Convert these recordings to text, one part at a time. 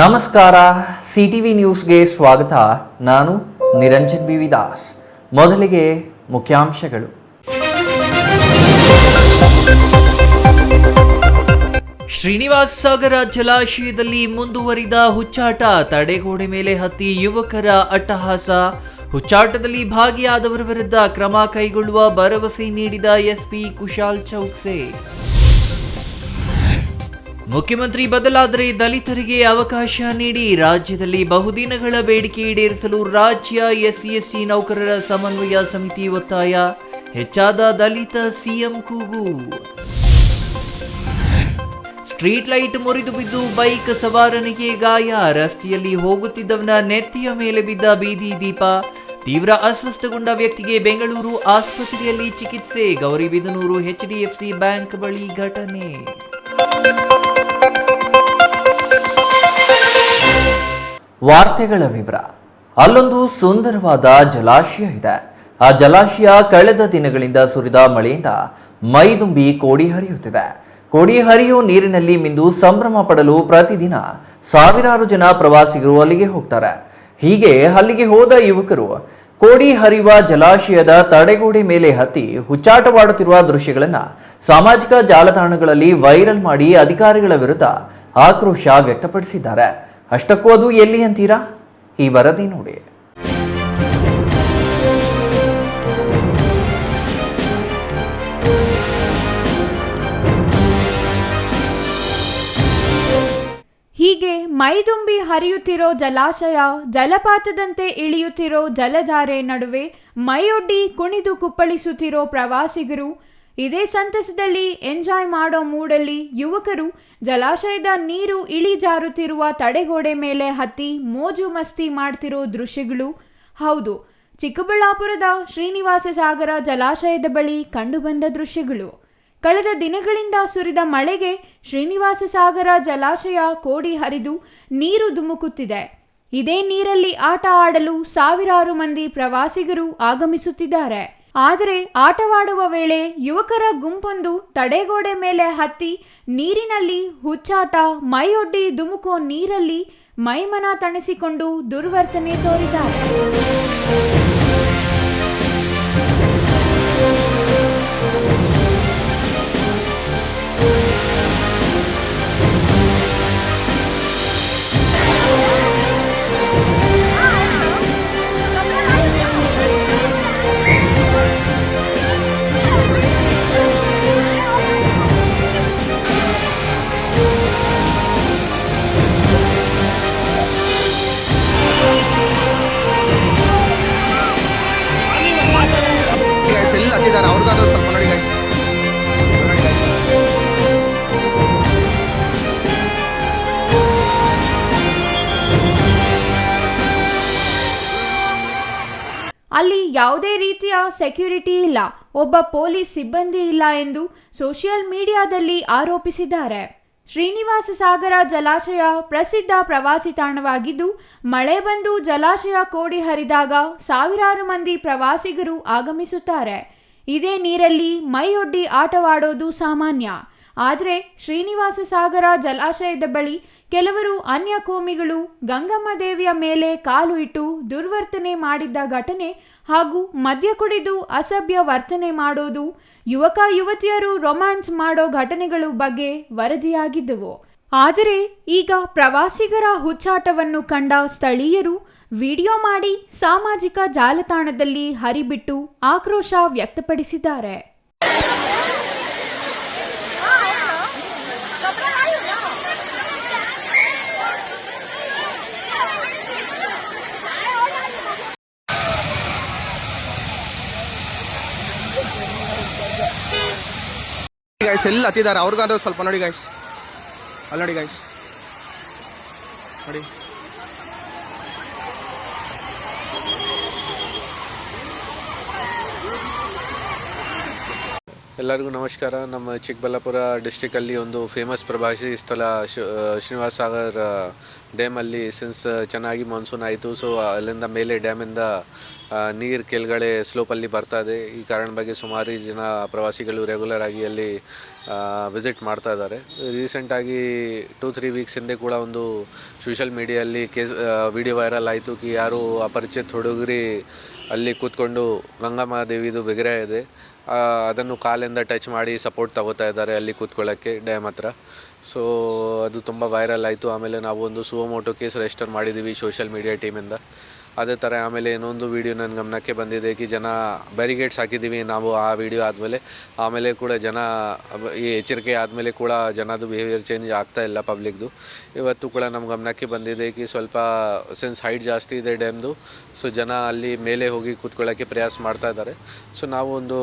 ನಮಸ್ಕಾರ C T V ನ್ಯೂಸ್ಗೆ ಸ್ವಾಗತ. ನಾನು ನಿರಂಜನ್ ಬಿ ದಾಸ್. ಮೊದಲಿಗೆ ಮುಖ್ಯಾಂಶಗಳು. ಶ್ರೀನಿವಾಸ ಸಾಗರ ಜಲಾಶಯದಲ್ಲಿ ಮುಂದುವರಿದ ಹುಚ್ಚಾಟ, ತಡೆಗೋಡೆ ಮೇಲೆ ಹತ್ತಿ ಯುವಕರ ಅಟ್ಟಹಾಸ. ಹುಚ್ಚಾಟದಲ್ಲಿ ಭಾಗಿಯಾದವರ ವಿರುದ್ಧ ಕ್ರಮ ಕೈಗೊಳ್ಳುವ ಭರವಸೆ ನೀಡಿದ ಎಸ್ಪಿ ಕುಶಾಲ್ ಚೌಕ್ಸೆ. ಮುಖ್ಯಮಂತ್ರಿ ಬದಲಾದರೆ ದಲಿತರಿಗೆ ಅವಕಾಶ ನೀಡಿ ರಾಜ್ಯದಲ್ಲಿ ಬಹುದಿನಗಳ ಬೇಡಿಕೆ ಈಡೇರಿಸಲು ರಾಜ್ಯ ಎಸ್ಸಿ ಎಸ್ಟಿ ನೌಕರರ ಸಮನ್ವಯ ಸಮಿತಿ ಒತ್ತಾಯ. ಹೆಚ್ಚಾದ ದಲಿತ ಸಿಎಂ ಕೂಗು. ಸ್ಟ್ರೀಟ್ ಲೈಟ್ ಮುರಿದು ಬಿದ್ದು ಬೈಕ್ ಸವಾರನಿಗೆ ಗಾಯ. ರಸ್ತೆಯಲ್ಲಿ ಹೋಗುತ್ತಿದ್ದವನ ನೆತ್ತಿಯ ಮೇಲೆ ಬಿದ್ದ ಬೀದಿ ದೀಪ. ತೀವ್ರ ಅಸ್ವಸ್ಥಗೊಂಡ ವ್ಯಕ್ತಿಗೆ ಬೆಂಗಳೂರು ಆಸ್ಪತ್ರೆಯಲ್ಲಿ ಚಿಕಿತ್ಸೆ. ಗೌರಿಬಿದನೂರು ಎಚ್ಡಿಎಫ್ಸಿ ಬ್ಯಾಂಕ್ ಬಳಿ ಘಟನೆ. ವಾರ್ತೆಗಳ ವಿವರ. ಅಲ್ಲೊಂದು ಸುಂದರವಾದ ಜಲಾಶಯ ಇದೆ. ಆ ಜಲಾಶಯ ಕಳೆದ ದಿನಗಳಿಂದ ಸುರಿದ ಮಳೆಯಿಂದ ಮೈದುಂಬಿ ಕೋಡಿ ಹರಿಯುತ್ತಿದೆ. ಕೋಡಿ ಹರಿಯುವ ನೀರಿನಲ್ಲಿ ಮಿಂದು ಸಂಭ್ರಮ ಪಡಲು ಪ್ರತಿದಿನ ಸಾವಿರಾರು ಜನ ಪ್ರವಾಸಿಗರು ಅಲ್ಲಿಗೆ ಹೋಗ್ತಾರೆ. ಹೀಗೆ ಅಲ್ಲಿಗೆ ಹೋದ ಯುವಕರು ಕೋಡಿ ಹರಿಯುವ ಜಲಾಶಯದ ತಡೆಗೋಡೆ ಮೇಲೆ ಹತ್ತಿ ಹುಚ್ಚಾಟವಾಡುತ್ತಿರುವ ದೃಶ್ಯಗಳನ್ನು ಸಾಮಾಜಿಕ ಜಾಲತಾಣಗಳಲ್ಲಿ ವೈರಲ್ ಮಾಡಿ ಅಧಿಕಾರಿಗಳ ವಿರುದ್ಧ ಆಕ್ರೋಶ ವ್ಯಕ್ತಪಡಿಸಿದ್ದಾರೆ. ಅಷ್ಟಕ್ಕೂ ಅದು ಎಲ್ಲಿ ಅಂತೀರಾ? ಈ ವರದಿ ನೋಡಿ. ಹೀಗೆ ಮೈದುಂಬಿ ಹರಿಯುತ್ತಿರೋ ಜಲಾಶಯ, ಜಲಪಾತದಂತೆ ಇಳಿಯುತ್ತಿರೋ ಜಲಧಾರೆ ನಡುವೆ ಮೈಯೊಡ್ಡಿ ಕುಣಿದು ಕುಪ್ಪಳಿಸುತ್ತಿರೋ ಪ್ರವಾಸಿಗರು ಇದೇ ಸಂತಸದಲ್ಲಿ ಎಂಜಾಯ್ ಮಾಡೋ ಮೂಡಲ್ಲಿ ಯುವಕರು ಜಲಾಶಯದ ನೀರು ಇಳಿಜಾರುತ್ತಿರುವ ತಡೆಗೋಡೆ ಮೇಲೆ ಹತ್ತಿ ಮೋಜು ಮಸ್ತಿ ಮಾಡ್ತಿರೋ ದೃಶ್ಯಗಳು. ಹೌದು, ಚಿಕ್ಕಬಳ್ಳಾಪುರದ ಶ್ರೀನಿವಾಸ ಸಾಗರ ಜಲಾಶಯದ ಬಳಿ ಕಂಡುಬಂದ ದೃಶ್ಯಗಳು. ಕಳೆದ ದಿನಗಳಿಂದ ಸುರಿದ ಮಳೆಗೆ ಶ್ರೀನಿವಾಸ ಸಾಗರ ಜಲಾಶಯ ಕೋಡಿ ಹರಿದು ನೀರು ಧುಮುಕುತ್ತಿದೆ. ಇದೇ ನೀರಲ್ಲಿ ಆಟ ಆಡಲು ಸಾವಿರಾರು ಮಂದಿ ಪ್ರವಾಸಿಗರು ಆಗಮಿಸುತ್ತಿದ್ದಾರೆ. ಆದರೆ ಆಟವಾಡುವ ವೇಳೆ ಯುವಕರ ಗುಂಪೊಂದು ತಡೆಗೋಡೆ ಮೇಲೆ ಹತ್ತಿ ನೀರಿನಲ್ಲಿ ಹುಚ್ಚಾಟ, ಮೈಯೊಡ್ಡಿ ಧುಮುಕೋ ನೀರಲ್ಲಿ ಮೈಮನ ತಣಿಸಿಕೊಂಡು ದುರ್ವರ್ತನೆ ತೋರಿದ್ದಾರೆ. ಸೆಕ್ಯೂರಿಟಿ ಇಲ್ಲ, ಒಬ್ಬ ಪೊಲೀಸ್ ಸಿಬ್ಬಂದಿ ಇಲ್ಲ ಎಂದು ಸೋಷಿಯಲ್ ಮೀಡಿಯಾದಲ್ಲಿ ಆರೋಪಿಸಿದ್ದಾರೆ. ಶ್ರೀನಿವಾಸ ಸಾಗರ ಜಲಾಶಯ ಪ್ರಸಿದ್ಧ ಪ್ರವಾಸಿ ತಾಣವಾಗಿದ್ದು, ಮಳೆ ಬಂದು ಜಲಾಶಯ ಕೋಡಿ ಹರಿದಾಗ ಸಾವಿರಾರು ಮಂದಿ ಪ್ರವಾಸಿಗರು ಆಗಮಿಸುತ್ತಾರೆ. ಇದೇ ನೀರಲ್ಲಿ ಮೈಯೊಡ್ಡಿ ಆಟವಾಡೋದು ಸಾಮಾನ್ಯ. ಆದರೆ ಶ್ರೀನಿವಾಸ ಸಾಗರ ಜಲಾಶಯದ ಬಳಿ ಕೆಲವರು ಅನ್ಯ ಕೋಮಿಗಳು ಗಂಗಮ್ಮ ದೇವಿಯ ಮೇಲೆ ಕಾಲು ಇಟ್ಟು ದುರ್ವರ್ತನೆ ಮಾಡಿದ್ದ ಘಟನೆ ಹಾಗೂ ಮದ್ಯ ಕುಡಿದು ಅಸಭ್ಯ ವರ್ತನೆ ಮಾಡೋದು ಯುವಕ ಯುವತಿಯರು ರೊಮ್ಯಾನ್ಸ್ ಮಾಡೋ ಘಟನೆಗಳು ಬಗ್ಗೆ ವರದಿಯಾಗಿದ್ದವು. ಆದರೆ ಈಗ ಪ್ರವಾಸಿಗರ ಹುಚ್ಚಾಟವನ್ನು ಕಂಡ ಸ್ಥಳೀಯರು ವಿಡಿಯೋ ಮಾಡಿ ಸಾಮಾಜಿಕ ಜಾಲತಾಣದಲ್ಲಿ ಹರಿಬಿಟ್ಟು ಆಕ್ರೋಶ ವ್ಯಕ್ತಪಡಿಸಿದ್ದಾರೆ. ಗೈಸ್ ಎಲ್ಲ ಹತ್ತಿದ್ದಾರೆ. ಅವ್ರಿಗಾದ್ರೂ ಸ್ವಲ್ಪ ನೋಡಿ ಗಾಯ್ಸ್ ಅಲ್ಲಿ ನೋಡಿ ಗೈಸ್ ನೋಡಿ. ಎಲ್ಲರಿಗೂ ನಮಸ್ಕಾರ. ನಮ್ಮ ಚಿಕ್ಕಬಳ್ಳಾಪುರ ಡಿಸ್ಟಿಕಲ್ಲಿ ಒಂದು ಫೇಮಸ್ ಪ್ರವಾಸಿ ಸ್ಥಳ ಶ್ರೀನಿವಾಸ ಸಾಗರ್ ಡ್ಯಾಮಲ್ಲಿ ಸಿನ್ಸ್ ಚೆನ್ನಾಗಿ ಮಾನ್ಸೂನ್ ಆಯಿತು. ಸೊ ಅಲ್ಲಿಂದ ಮೇಲೆ ಡ್ಯಾಮಿಂದ ನೀರು ಕೆಳಗಡೆ ಸ್ಲೋಪಲ್ಲಿ ಬರ್ತಾ ಇದೆ. ಈ ಕಾರಣ ಬಗ್ಗೆ ಸುಮಾರು ಜನ ಪ್ರವಾಸಿಗಳು ರೆಗ್ಯುಲರ್ ಆಗಿ ಅಲ್ಲಿ ವಿಸಿಟ್ ಮಾಡ್ತಾ ಇದ್ದಾರೆ. ರೀಸೆಂಟಾಗಿ ಟೂ ತ್ರೀ ವೀಕ್ಸ್ ಹಿಂದೆ ಕೂಡ ಒಂದು ಸೋಷಿಯಲ್ ಮೀಡಿಯಲ್ಲಿ ಕೇಸ್ ವಿಡಿಯೋ ವೈರಲ್ ಆಯಿತು ಕಿ ಯಾರು ಅಪರಿಚಿತ ಹುಡುಗರಿ ಅಲ್ಲಿ ಕೂತ್ಕೊಂಡು ಗಂಗಮ್ಮ ದೇವಿದು ವಿಗ್ರಹ ಇದೆ. ಅದನ್ನು ಕಾಲಿಂದ ಟಚ್ ಮಾಡಿ ಸಪೋರ್ಟ್ ತಗೋತಾ ಇದ್ದಾರೆ ಅಲ್ಲಿ ಕೂತ್ಕೊಳ್ಳೋಕ್ಕೆ, ಡ್ಯಾಮ್ ಹತ್ರ. ಸೊ ಅದು ತುಂಬ ವೈರಲ್ ಆಯಿತು. ಆಮೇಲೆ ನಾವು ಒಂದು ಸುವಮೋಟೋ ಕೇಸ್ ರಿಜಿಸ್ಟರ್ ಮಾಡಿದ್ದೀವಿ ಸೋಷಿಯಲ್ ಮೀಡಿಯಾ ಟೀಮಿಂದ ಅದೇ ಥರ ಆಮೇಲೆ ಇನ್ನೊಂದು ವಿಡಿಯೋ ನನ್ನ ಗಮನಕ್ಕೆ ಬಂದಿದೆ ಕಿ ಜನ ಬ್ಯಾರಿಗೇಡ್ಸ್ ಹಾಕಿದ್ದೀವಿ, ನಾವು ಆ ವಿಡಿಯೋ ಆದಮೇಲೆ. ಆಮೇಲೆ ಕೂಡ ಜನ ಈ ಎಚ್ಚರಿಕೆ ಆದಮೇಲೆ ಕೂಡ ಜನದು ಬಿಹೇವಿಯರ್ ಚೇಂಜ್ ಆಗ್ತಾ ಇಲ್ಲ ಪಬ್ಲಿಕ್ದು ಇವತ್ತು ಕೂಡ ನಮ್ಮ ಗಮನಕ್ಕೆ ಬಂದಿದೆ ಕಿ ಸ್ವಲ್ಪ ಸೆನ್ಸ್ ಹೈಟ್ ಜಾಸ್ತಿ ಇದೆ ಡ್ಯಾಮ್ದು ಸೊ ಜನ ಅಲ್ಲಿ ಮೇಲೆ ಹೋಗಿ ಕೂತ್ಕೊಳ್ಳೋಕ್ಕೆ ಪ್ರಯಾಸ ಮಾಡ್ತಾ ಇದ್ದಾರೆ. ಸೊ ನಾವು ಒಂದು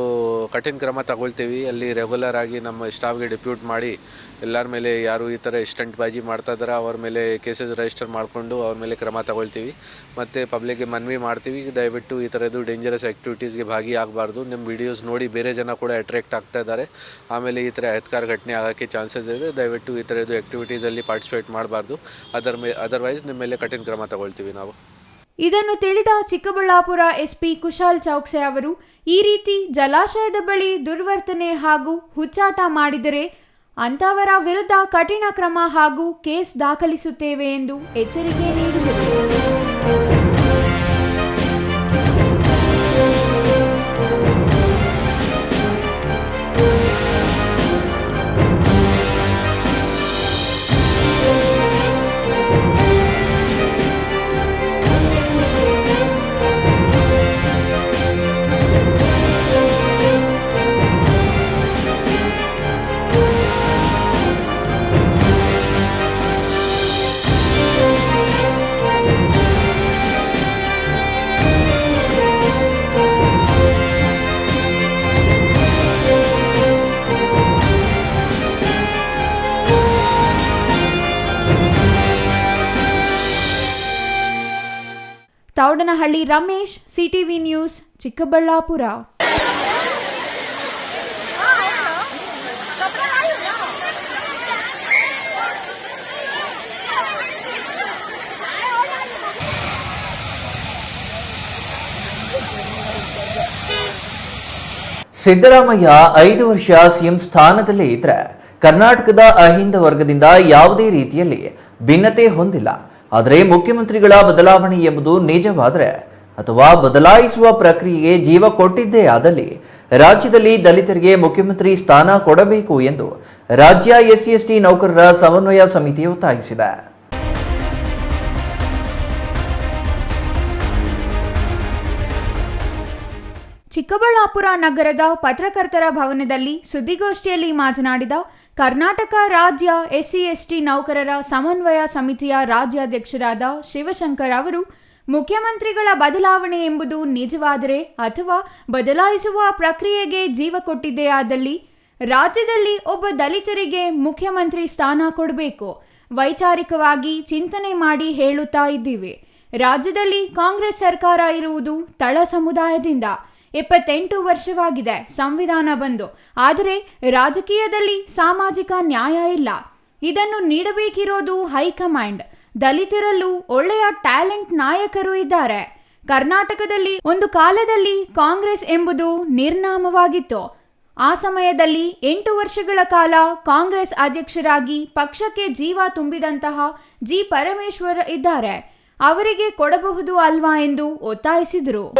ಕಠಿಣ ಕ್ರಮ ತಗೊಳ್ತೀವಿ. ಅಲ್ಲಿ ರೆಗ್ಯುಲರ್ ಆಗಿ ನಮ್ಮ ಸ್ಟಾಫ್ಗೆ ಡಿಪ್ಯೂಟ್ ಮಾಡಿ ಎಲ್ಲರ ಮೇಲೆ ಯಾರು ಈ ಥರ ಸ್ಟಂಟ್ ಬಾಜಿ ಮಾಡ್ತಾ ಇದ್ದಾರೆ ಅವ್ರ ಮೇಲೆ ಕೇಸಸ್ ರಿಜಿಸ್ಟರ್ ಮಾಡಿಕೊಂಡು ಅವ್ರ ಮೇಲೆ ಕ್ರಮ ತಗೊಳ್ತೀವಿ. ಮತ್ತು ಪಬ್ಲಿಕ್ಗೆ ಮನವಿ ಮಾಡ್ತೀವಿ. ದಯವಿಟ್ಟು ಈ ಥರದ್ದು ಡೇಂಜರಸ್ ಆ್ಯಕ್ಟಿವಿಟೀಸ್ಗೆ ಭಾಗಿಯಾಗಬಾರ್ದು. ನಿಮ್ಮ ವಿಡಿಯೋಸ್ ನೋಡಿ ಬೇರೆ ಜನ ಕೂಡ ಅಟ್ರಾಕ್ಟ್ ಆಗ್ತಾ ಇದ್ದಾರೆ. ಆಮೇಲೆ ಈ ಥರ ಅಹತ್ಕಾರ ಘಟನೆ ಆಗೋಕ್ಕೆ ಚಾನ್ಸಸ್ ಇದೆ. ದಯವಿಟ್ಟು ಈ ಥರದ್ದು ಆ್ಯಕ್ಟಿವಿಟೀಸಲ್ಲಿ ಪಾರ್ಟಿಸಿಪೇಟ್ ಮಾಡಬಾರ್ದು. ಅದರ ಮೇ ಅದರ್ವೈಸ್ ನಿಮ್ಮ ಮೇಲೆ ಕಠಿಣ ಕ್ರಮ ತಗೊಳ್ತೀವಿ ನಾವು. ಇದನ್ನು ತಿಳಿದ ಚಿಕ್ಕಬಳ್ಳಾಪುರ ಎಸ್ಪಿ ಕುಶಾಲ್ ಚೌಕ್ಸೆ ಅವರು, ಈ ರೀತಿ ಜಲಾಶಯದ ಬಳಿ ದುರ್ವರ್ತನೆ ಹಾಗೂ ಹುಚ್ಚಾಟ ಮಾಡಿದರೆ ಅಂತವರ ವಿರುದ್ಧ ಕಠಿಣ ಕ್ರಮ ಹಾಗೂ ಕೇಸ್ ದಾಖಲಿಸುತ್ತೇವೆ ಎಂದು ಎಚ್ಚರಿಕೆ ನೀಡಿದರು. Taudanahalli Ramesh CTV news Chikkaballapur. Siddaramaiah ಐದು ವರ್ಷ ಸಿಎಂ ಸ್ಥಾನದಲ್ಲೇ ಇದ್ರೆ ಕರ್ನಾಟಕದ ಅಹಿಂದ ವರ್ಗದಿಂದ ಯಾವುದೇ ರೀತಿಯಲ್ಲಿ ಭಿನ್ನತೆ ಹೊಂದಿಲ್ಲ. ಆದರೆ ಮುಖ್ಯಮಂತ್ರಿಗಳ ಬದಲಾವಣೆ ಎಂಬುದು ನಿಜವಾದರೆ ಅಥವಾ ಬದಲಾಯಿಸುವ ಪ್ರಕ್ರಿಯೆಗೆ ಜೀವ ಕೊಟ್ಟಿದ್ದೇ ಆದಲ್ಲಿ ರಾಜ್ಯದಲ್ಲಿ ದಲಿತರಿಗೆ ಮುಖ್ಯಮಂತ್ರಿ ಸ್ಥಾನ ಕೊಡಬೇಕು ಎಂದು ರಾಜ್ಯ ಎಸ್ಸಿ ಎಸ್ಟಿ ನೌಕರರ ಸಮನ್ವಯ ಸಮಿತಿ ಒತ್ತಾಯಿಸಿದೆ. ಚಿಕ್ಕಬಳ್ಳಾಪುರ ನಗರದ ಪತ್ರಕರ್ತರ ಭವನದಲ್ಲಿ ಸುದ್ದಿಗೋಷ್ಠಿಯಲ್ಲಿ ಮಾತನಾಡಿದ ಕರ್ನಾಟಕ ರಾಜ್ಯ ಎಸ್ಸಿ, ಎಸ್ಟಿ ನೌಕರರ ಸಮನ್ವಯ ಸಮಿತಿಯ ರಾಜ್ಯಾಧ್ಯಕ್ಷರಾದ ಶಿವಶಂಕರ್ ಅವರು, ಮುಖ್ಯಮಂತ್ರಿಗಳ ಬದಲಾವಣೆ ಎಂಬುದು ನಿಜವಾದರೆ ಅಥವಾ ಬದಲಾಯಿಸುವ ಪ್ರಕ್ರಿಯೆಗೆ ಜೀವ ಕೊಟ್ಟಿದ್ದೇ ಆದಲ್ಲಿ ರಾಜ್ಯದಲ್ಲಿ ಒಬ್ಬ ದಲಿತರಿಗೆ ಮುಖ್ಯಮಂತ್ರಿ ಸ್ಥಾನ ಕೊಡಬೇಕು. ವೈಚಾರಿಕವಾಗಿ ಚಿಂತನೆ ಮಾಡಿ ಹೇಳುತ್ತಾ ಇದ್ದೀವಿ. ರಾಜ್ಯದಲ್ಲಿ ಕಾಂಗ್ರೆಸ್ ಸರ್ಕಾರ ಇರುವುದು ತಳ ಸಮುದಾಯದಿಂದ. ಎಪ್ಪತ್ತೆಂಟು ವರ್ಷವಾಗಿದೆ, ಸಂವಿಧಾನ ಬಂದು. ಆದರೆ ರಾಜಕೀಯದಲ್ಲಿ ಸಾಮಾಜಿಕ ನ್ಯಾಯ ಇಲ್ಲ. ಇದನ್ನು ನೀಡಬೇಕಿರೋದು ಹೈಕಮಾಂಡ್. ದಲಿತರಲ್ಲೂ ಒಳ್ಳೆಯ ಟ್ಯಾಲೆಂಟ್ ನಾಯಕರು ಇದ್ದಾರೆ. ಕರ್ನಾಟಕದಲ್ಲಿ ಒಂದು ಕಾಲದಲ್ಲಿ ಕಾಂಗ್ರೆಸ್ ಎಂಬುದು ನಿರ್ನಾಮವಾಗಿತ್ತು. ಆ ಸಮಯದಲ್ಲಿ ಎಂಟು ವರ್ಷಗಳ ಕಾಲ ಕಾಂಗ್ರೆಸ್ ಅಧ್ಯಕ್ಷರಾಗಿ ಪಕ್ಷಕ್ಕೆ ಜೀವ ತುಂಬಿದಂತಹ ಜಿ ಪರಮೇಶ್ವರ್ ಇದ್ದಾರೆ. ಅವರಿಗೆ ಕೊಡಬಹುದು ಅಲ್ವಾ ಎಂದು ಒತ್ತಾಯಿಸಿದರು.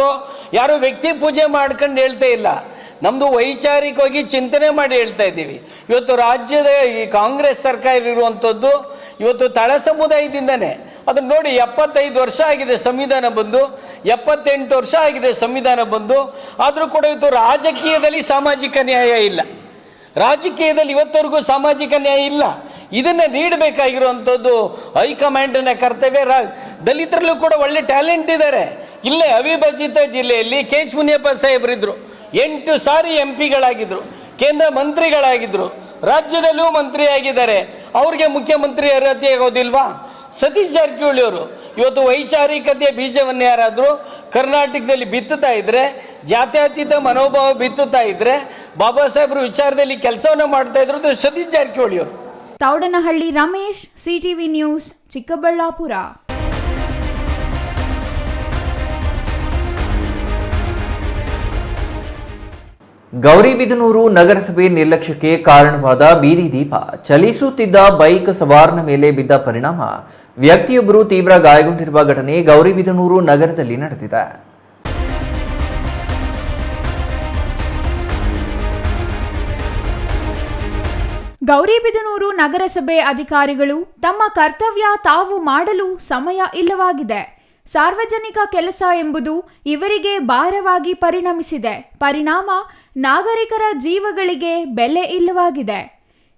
ಯಾರು ವ್ಯಕ್ತಿ ಪೂಜೆ ಮಾಡ್ಕೊಂಡು ಹೇಳ್ತಾ ಇಲ್ಲ. ನಮ್ಮದು ವೈಚಾರಿಕವಾಗಿ ಚಿಂತನೆ ಮಾಡಿ ಹೇಳ್ತಾ ಇದ್ದೀವಿ. ಇವತ್ತು ರಾಜ್ಯದ ಈ ಕಾಂಗ್ರೆಸ್ ಸರ್ಕಾರ ಇರುವಂಥದ್ದು ಇವತ್ತು ತಳ ಸಮುದಾಯದಿಂದನೇ. ಅದನ್ನು ನೋಡಿ ಎಪ್ಪತ್ತೈದು ವರ್ಷ ಆಗಿದೆ ಸಂವಿಧಾನ ಬಂದು, ಎಪ್ಪತ್ತೆಂಟು ವರ್ಷ ಆಗಿದೆ ಸಂವಿಧಾನ ಬಂದು. ಆದರೂ ಕೂಡ ಇವತ್ತು ರಾಜಕೀಯದಲ್ಲಿ ಸಾಮಾಜಿಕ ನ್ಯಾಯ ಇಲ್ಲ. ರಾಜಕೀಯದಲ್ಲಿ ಇವತ್ತವರೆಗೂ ಸಾಮಾಜಿಕ ನ್ಯಾಯ ಇಲ್ಲ. ಇದನ್ನು ನೀಡಬೇಕಾಗಿರುವಂಥದ್ದು ಹೈಕಮಾಂಡಿನ ಕರ್ತವ್ಯ. ರಾ, ದಲಿತರಲ್ಲೂ ಕೂಡ ಒಳ್ಳೆ ಟ್ಯಾಲೆಂಟ್ ಇದ್ದಾರೆ ಇಲ್ಲೇ ಅವಿಭಜಿತ ಜಿಲ್ಲೆಯಲ್ಲಿ ಕೆ ಎಚ್ ಮುನಿಯಪ್ಪ ಸಾಹೇಬರಿದ್ದರು ಎಂಟು ಸಾರಿ ಎಂ ಪಿಗಳಾಗಿದ್ದರು ಕೇಂದ್ರ ಮಂತ್ರಿಗಳಾಗಿದ್ದರು ರಾಜ್ಯದಲ್ಲೂ ಮಂತ್ರಿಯಾಗಿದ್ದಾರೆ. ಅವ್ರಿಗೆ ಮುಖ್ಯಮಂತ್ರಿ ಅರ್ಹತೆ ಆಗೋದಿಲ್ವಾ? ಸತೀಶ್ ಜಾರಕಿಹೊಳಿ ಅವರು ಇವತ್ತು ವೈಚಾರಿಕತೆಯ ಬೀಜವನ್ನು ಯಾರಾದರೂ ಕರ್ನಾಟಕದಲ್ಲಿ ಬಿತ್ತುತ್ತಾ ಇದ್ದರೆ ಜಾತ್ಯತೀತ ಮನೋಭಾವ ಬಿತ್ತುತ್ತಾ ಇದ್ದರೆ ಬಾಬಾ ಸಾಹೇಬರು ವಿಚಾರದಲ್ಲಿ ಕೆಲಸವನ್ನು ಮಾಡ್ತಾ ಇದ್ರು ಸತೀಶ್ ಜಾರಕಿಹೊಳಿ ಅವರು. Taudanahalli Ramesh CTV news Chikkaballapur. Gauribidanur ನಗರಸಭೆ ನಿರ್ಲಕ್ಷ್ಯಕ್ಕೆ ಕಾರಣವಾದ ಬೀದಿ ದೀಪ. ಚಲಿಸುತ್ತಿದ್ದ ಬೈಕ್ ಸವಾರನ ಮೇಲೆ ಬಿದ್ದ ಪರಿಣಾಮ. ವ್ಯಕ್ತಿಯೊಬ್ಬರು ತೀವ್ರ ಗಾಯಗೊಂಡಿರುವ ಘಟನೆ ಗೌರಿಬಿದನೂರು ನಗರದಲ್ಲಿ ನಡೆದಿದೆ. ಗೌರಿಬಿದನೂರು ನಗರಸಭೆ ಅಧಿಕಾರಿಗಳು ತಮ್ಮ ಕರ್ತವ್ಯ ತಾವು ಮಾಡಲು ಸಮಯ ಇಲ್ಲವಾಗಿದೆ. ಸಾರ್ವಜನಿಕ ಕೆಲಸ ಎಂಬುದು ಇವರಿಗೆ ಭಾರವಾಗಿ ಪರಿಣಮಿಸಿದೆ. ಪರಿಣಾಮ ನಾಗರಿಕರ ಜೀವಗಳಿಗೆ ಬೆಲೆ ಇಲ್ಲವಾಗಿದೆ.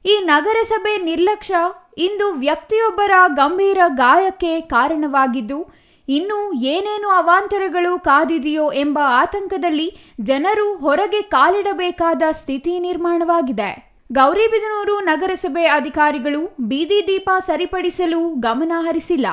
ಈ ನಗರಸಭೆ ನಿರ್ಲಕ್ಷ್ಯ ಇಂದು ವ್ಯಕ್ತಿಯೊಬ್ಬರ ಗಂಭೀರ ಗಾಯಕ್ಕೆ ಕಾರಣವಾಗಿದ್ದು, ಇನ್ನು ಏನೇನು ಅವಾಂತರಗಳು ಕಾದಿದೆಯೋ ಎಂಬ ಆತಂಕದಲ್ಲಿ ಜನರು ಹೊರಗೆ ಕಾಲಿಡಬೇಕಾದ ಸ್ಥಿತಿ ನಿರ್ಮಾಣವಾಗಿದೆ. ಗೌರಿಬಿದನೂರು ನಗರಸಭೆ ಅಧಿಕಾರಿಗಳು ಬೀದಿ ದೀಪ ಸರಿಪಡಿಸಲು ಗಮನ ಹರಿಸಿಲ್ಲ.